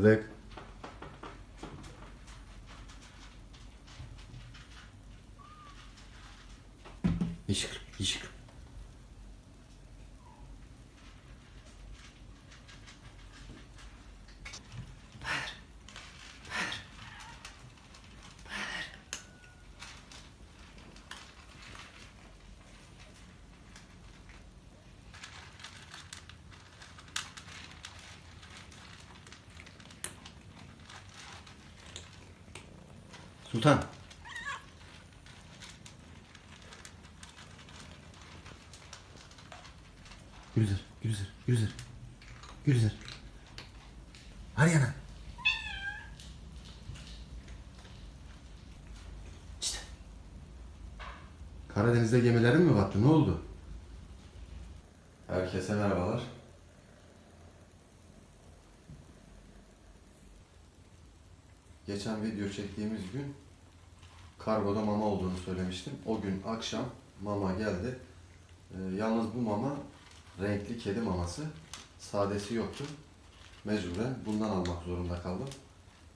Bıdık. Sultan. Gülizar, Gülizar, Gülizar. Gülizar. Hadi yana. Karadeniz'de gemilerin mi battı? Ne oldu? Herkese merhabalar. Geçen video çektiğimiz gün kargoda mama olduğunu söylemiştim. O gün akşam mama geldi. Ee, yalnız bu mama renkli kedi maması. Sadesi yoktu. Mecburen bundan almak zorunda kaldım.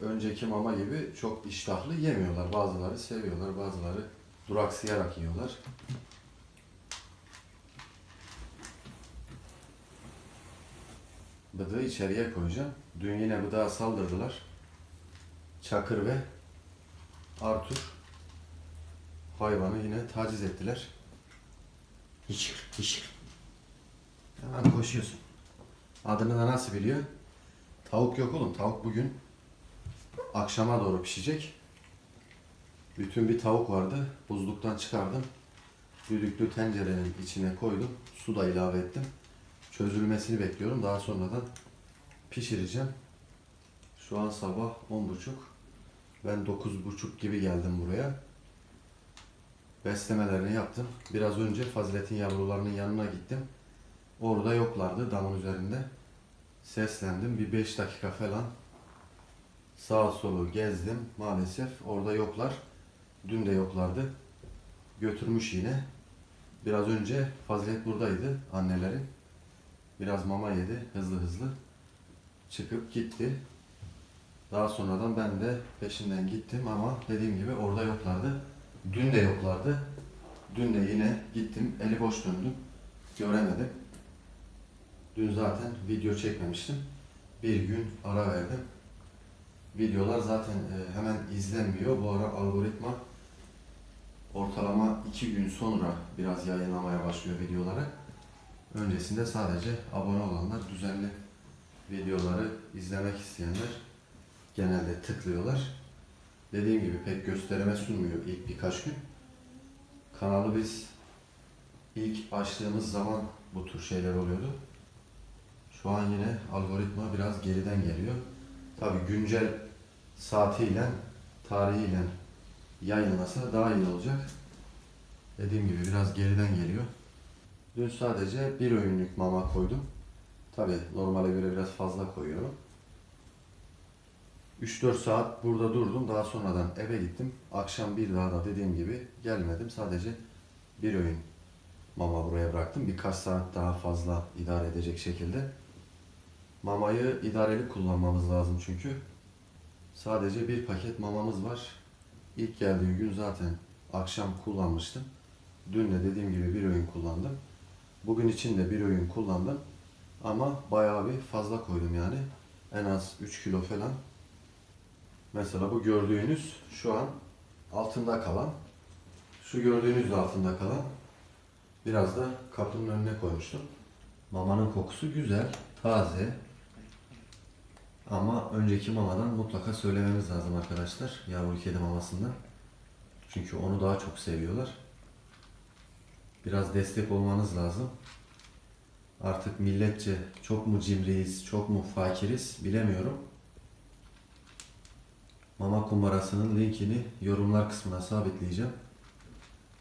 Önceki mama gibi çok iştahlı yemiyorlar. Bazıları seviyorlar, bazıları duraksayarak yiyorlar. Bıdığı içeriye koyacağım. Dün yine bıdığa saldırdılar. Çakır ve Arthur hayvanı yine taciz ettiler. Hiç, hiç. Hemen koşuyorsun. Adını da nasıl biliyor? Tavuk yok oğlum. Tavuk bugün akşama doğru pişecek. Bütün bir tavuk vardı. Buzluktan çıkardım. Düdüklü tencerenin içine koydum. Su da ilave ettim. Çözülmesini bekliyorum. Daha sonradan pişireceğim. Şu an sabah 10.30. Ben 9.30 gibi geldim buraya. Beslemelerini yaptım. Biraz önce Fazilet'in yavrularının yanına gittim. Orada yoklardı damın üzerinde. Seslendim. Bir 5 dakika falan sağa solu gezdim. Maalesef orada yoklar. Dün de yoklardı. Götürmüş yine. Biraz önce Fazilet buradaydı annelerin. Biraz mama yedi hızlı hızlı. Çıkıp gitti. Daha sonradan ben de peşinden gittim ama dediğim gibi orada yoklardı. Dün de yoklardı. Dün de yine gittim. Eli boş döndüm. Göremedim. Dün zaten video çekmemiştim. Bir gün ara verdim. Videolar zaten e, hemen izlenmiyor. Bu ara algoritma ortalama iki gün sonra biraz yayınlamaya başlıyor videoları. Öncesinde sadece abone olanlar, düzenli videoları izlemek isteyenler genelde tıklıyorlar. Dediğim gibi pek gösterime sunmuyor ilk birkaç gün. Kanalı biz ilk açtığımız zaman bu tür şeyler oluyordu. Şu an yine algoritma biraz geriden geliyor. Tabi güncel saatiyle, tarihiyle yayınlasa daha iyi olacak. Dediğim gibi biraz geriden geliyor. Dün sadece bir öğünlük mama koydum. Tabi normale göre biraz fazla koyuyorum. 3-4 saat burada durdum. Daha sonradan eve gittim. Akşam bir daha da dediğim gibi gelmedim. Sadece bir öğün mama buraya bıraktım. Birkaç saat daha fazla idare edecek şekilde. Mamayı idareli kullanmamız lazım çünkü. Sadece bir paket mamamız var. İlk geldiği gün zaten akşam kullanmıştım. Dün de dediğim gibi bir öğün kullandım. Bugün için de bir öğün kullandım. Ama bayağı bir fazla koydum yani. En az 3 kilo falan. Mesela bu gördüğünüz şu an altında kalan. Şu gördüğünüz de altında kalan. Biraz da kapının önüne koymuştum. Mamanın kokusu güzel, taze. Ama önceki mamadan mutlaka söylememiz lazım arkadaşlar. Yavru kedi mamasından. Çünkü onu daha çok seviyorlar. Biraz destek olmanız lazım. Artık milletçe çok mu cimriyiz, çok mu fakiriz bilemiyorum. Mama kumbarasının linkini yorumlar kısmına sabitleyeceğim.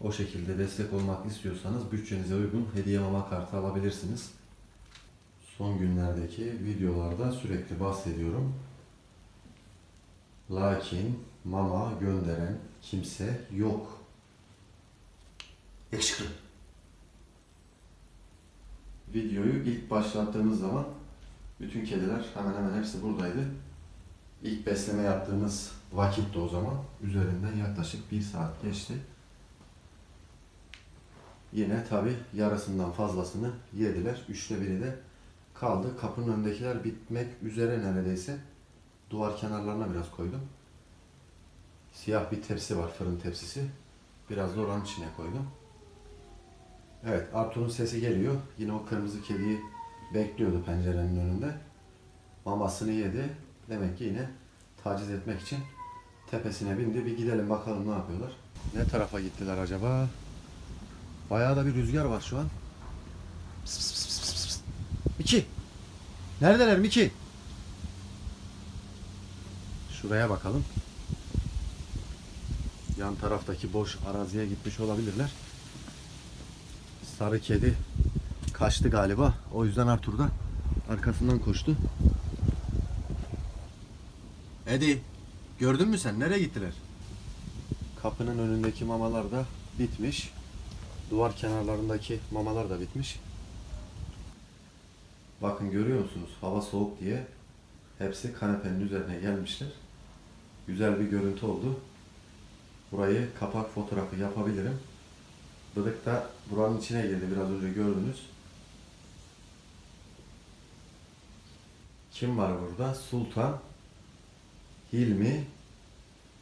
O şekilde destek olmak istiyorsanız bütçenize uygun hediye mama kartı alabilirsiniz. Son günlerdeki videolarda sürekli bahsediyorum. Lakin mama gönderen kimse yok. Yakışıklı. Videoyu ilk başlattığımız zaman bütün kediler hemen hemen hepsi buradaydı. İlk besleme yaptığımız vakitti o zaman. Üzerinden yaklaşık bir saat geçti. Yine tabi yarısından fazlasını yediler. Üçte biri de kaldı. Kapının önündekiler bitmek üzere neredeyse. Duvar kenarlarına biraz koydum. Siyah bir tepsi var, fırın tepsisi. Biraz da oranın içine koydum. Evet, Artur'un sesi geliyor. Yine o kırmızı kediyi bekliyordu pencerenin önünde. Mamasını yedi. Demek ki yine taciz etmek için tepesine bindi. Bir gidelim bakalım ne yapıyorlar. Ne tarafa gittiler acaba? Bayağı da bir rüzgar var şu an. Pıs. Miki! Neredeler Miki? Şuraya bakalım. Yan taraftaki boş araziye gitmiş olabilirler. Sarı kedi kaçtı galiba. O yüzden Arthur da arkasından koştu. Eddie, gördün mü sen? Nereye gittiler? Kapının önündeki mamalar da bitmiş. Duvar kenarlarındaki mamalar da bitmiş. Bakın görüyor musunuz? Hava soğuk diye hepsi kanepenin üzerine gelmişler. Güzel bir görüntü oldu. Burayı kapak fotoğrafı yapabilirim. Bıdık da buranın içine girdi biraz önce gördünüz. Kim var burada? Sultan, Hilmi,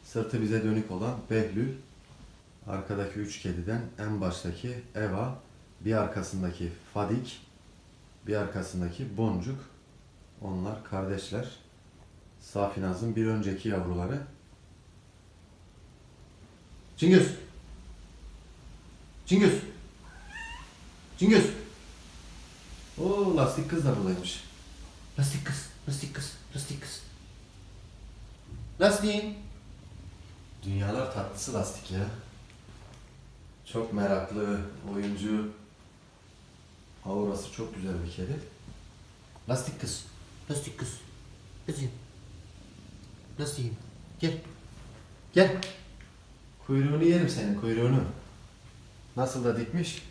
sırtı bize dönük olan Behlül, arkadaki üç kediden en baştaki Eva, bir arkasındaki Fadik, bir arkasındaki Boncuk. Onlar kardeşler. Safinaz'ın bir önceki yavruları. Cingöz! Cingöz! Cingöz! Oo lastik kız da buradaymış. Lastik kız, lastik kız, lastik. Lastiğin. Dünyalar tatlısı lastik ya. Çok meraklı, oyuncu. Aurası çok güzel bir kedi. Lastik kız. Lastik kız. Kızım. Lastiğim. Gel. Gel. Kuyruğunu yerim senin kuyruğunu. Nasıl da dikmiş.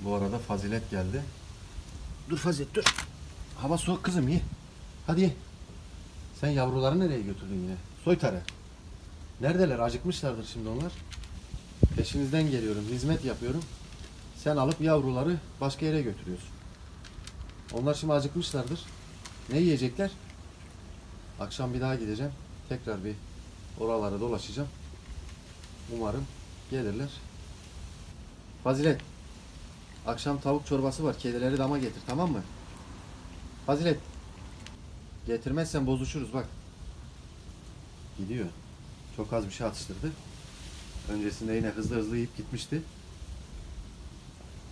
Bu arada Fazilet geldi. Dur Fazilet dur. Hava soğuk kızım ye. Hadi ye. Sen yavruları nereye götürdün yine? Soytarı. Neredeler? Acıkmışlardır şimdi onlar. Peşinizden geliyorum. Hizmet yapıyorum. Sen alıp yavruları başka yere götürüyorsun. Onlar şimdi acıkmışlardır. Ne yiyecekler? Akşam bir daha gideceğim. Tekrar bir oralara dolaşacağım. Umarım gelirler. Fazilet. Akşam tavuk çorbası var. Kedileri dama getir tamam mı? Fazilet. Getirmezsen bozuşuruz bak. Gidiyor. Çok az bir şey atıştırdı. Öncesinde yine hızlı hızlı yiyip gitmişti.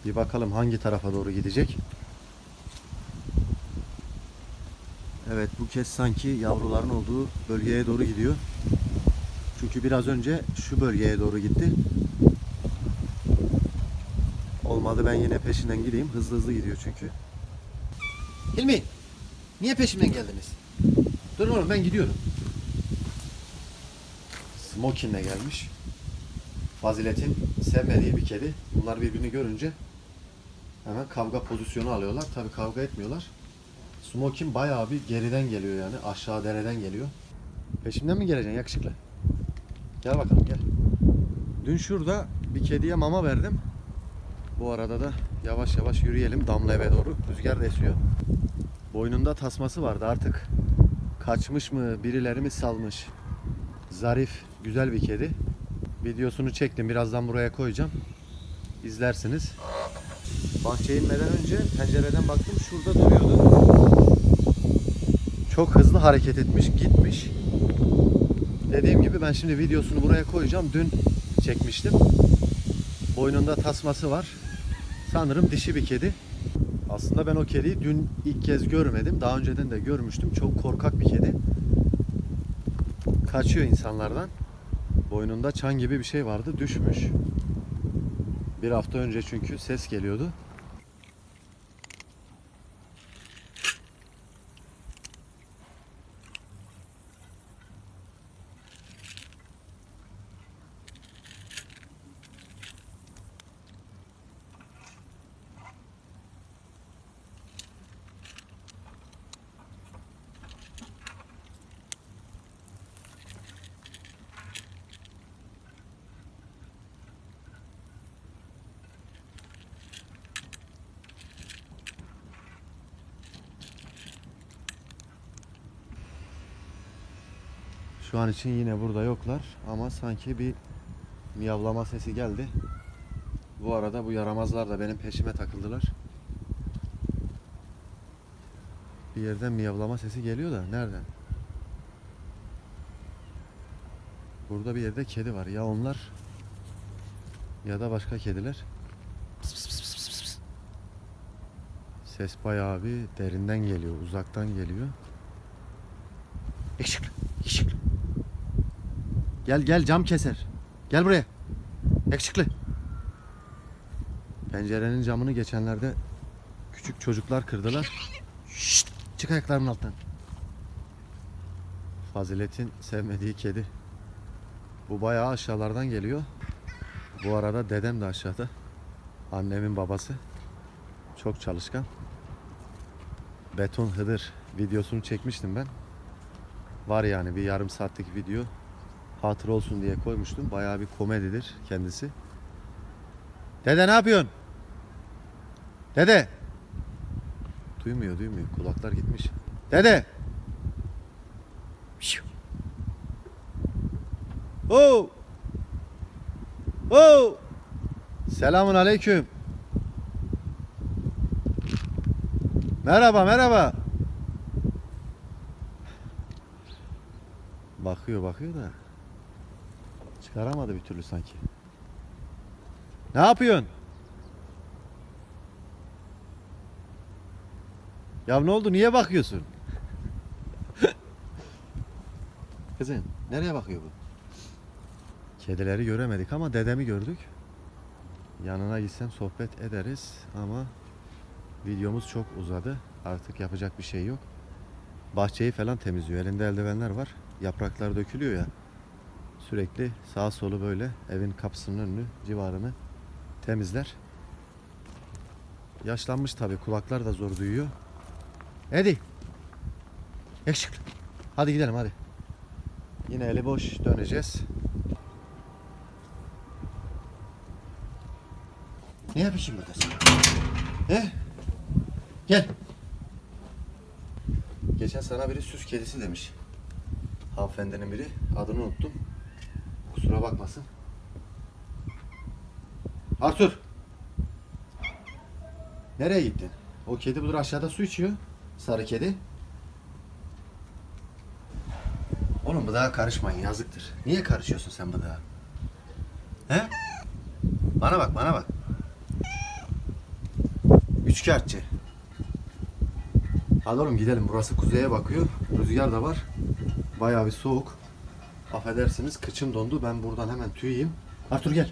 Bir bakalım hangi tarafa doğru gidecek. Evet bu kez sanki yavruların olduğu bölgeye doğru gidiyor. Çünkü biraz önce şu bölgeye doğru gitti. Olmadı ben yine peşinden gideyim. Hızlı hızlı gidiyor çünkü. Hilmi! Niye peşimden geldiniz? Dur oğlum ben gidiyorum. Smokin'le gelmiş. Fazilet'in sevmediği bir kedi. Bunlar birbirini görünce hemen kavga pozisyonu alıyorlar. Tabii kavga etmiyorlar. Smokin bayağı bir geriden geliyor yani. Aşağı dereden geliyor. Peşimden mi geleceksin yakışıklı? Gel bakalım gel. Dün şurada bir kediye mama verdim. Bu arada da yavaş yavaş yürüyelim damla eve doğru. Rüzgar da esiyor. Boynunda tasması vardı artık. Kaçmış mı, birileri mi salmış? Zarif, güzel bir kedi. Videosunu çektim. Birazdan buraya koyacağım. İzlersiniz. Bahçeye inmeden önce pencereden baktım şurada duruyordu. Çok hızlı hareket etmiş, gitmiş. Dediğim gibi ben şimdi videosunu buraya koyacağım. Dün çekmiştim. Boynunda tasması var. Sanırım dişi bir kedi. Aslında ben o kediyi dün ilk kez görmedim. Daha önceden de görmüştüm. Çok korkak bir kedi. Kaçıyor insanlardan. Boynunda çan gibi bir şey vardı. Düşmüş. Bir hafta önce çünkü ses geliyordu. Şu an için yine burada yoklar ama sanki bir miyavlama sesi geldi. Bu arada bu yaramazlar da benim peşime takıldılar. Bir yerden miyavlama sesi geliyor da nereden? Burada bir yerde kedi var. Ya onlar ya da başka kediler. Pıs pıs pıs pıs pıs pıs. Ses bayağı bir derinden geliyor, uzaktan geliyor. Işıklı. Gel gel cam keser. Gel buraya. Yakışıklı. Pencerenin camını geçenlerde küçük çocuklar kırdılar. Şşt, çık ayaklarımın altından. Fazilet'in sevmediği kedi. Bu bayağı aşağılardan geliyor. Bu arada dedem de aşağıda. Annemin babası. Çok çalışkan. Beton Hıdır videosunu çekmiştim ben. Var yani bir yarım saatlik video. Hatır olsun diye koymuştum. Bayağı bir komedidir kendisi. Dede ne yapıyorsun? Dede. Duymuyor duymuyor. Kulaklar gitmiş. Dede. Oo. Oo. Selamun aleyküm. Merhaba merhaba. Bakıyor bakıyor da çıkaramadı bir türlü sanki. Ne yapıyorsun? Ya ne oldu? Niye bakıyorsun? Kızım nereye bakıyor bu? Kedileri göremedik ama dedemi gördük. Yanına gitsem sohbet ederiz ama videomuz çok uzadı. Artık yapacak bir şey yok. Bahçeyi falan temizliyor. Elinde eldivenler var. Yapraklar dökülüyor ya. Sürekli sağa solu böyle evin kapısının önünü, civarını temizler. Yaşlanmış tabii. Kulaklar da zor duyuyor. Hadi. Yakışıklı. Hadi gidelim hadi. Yine eli boş döneceğiz. Ne yapıyorsun burada sen? He? Gel. Geçen sana biri süs kedisi demiş. Hanımefendinin biri. Adını unuttum. Kusura bakmasın. Artur. Nereye gittin? O kedi budur aşağıda su içiyor. Sarı kedi. Oğlum bıdığa karışmayın yazıktır. Niye karışıyorsun sen bıdığa? He? Bana bak bana bak. Üçkağıtçı. Hadi oğlum gidelim. Burası kuzeye bakıyor. Rüzgar da var. Bayağı bir soğuk. Affedersiniz kıçım dondu. Ben buradan hemen tüyeyim. Artur gel.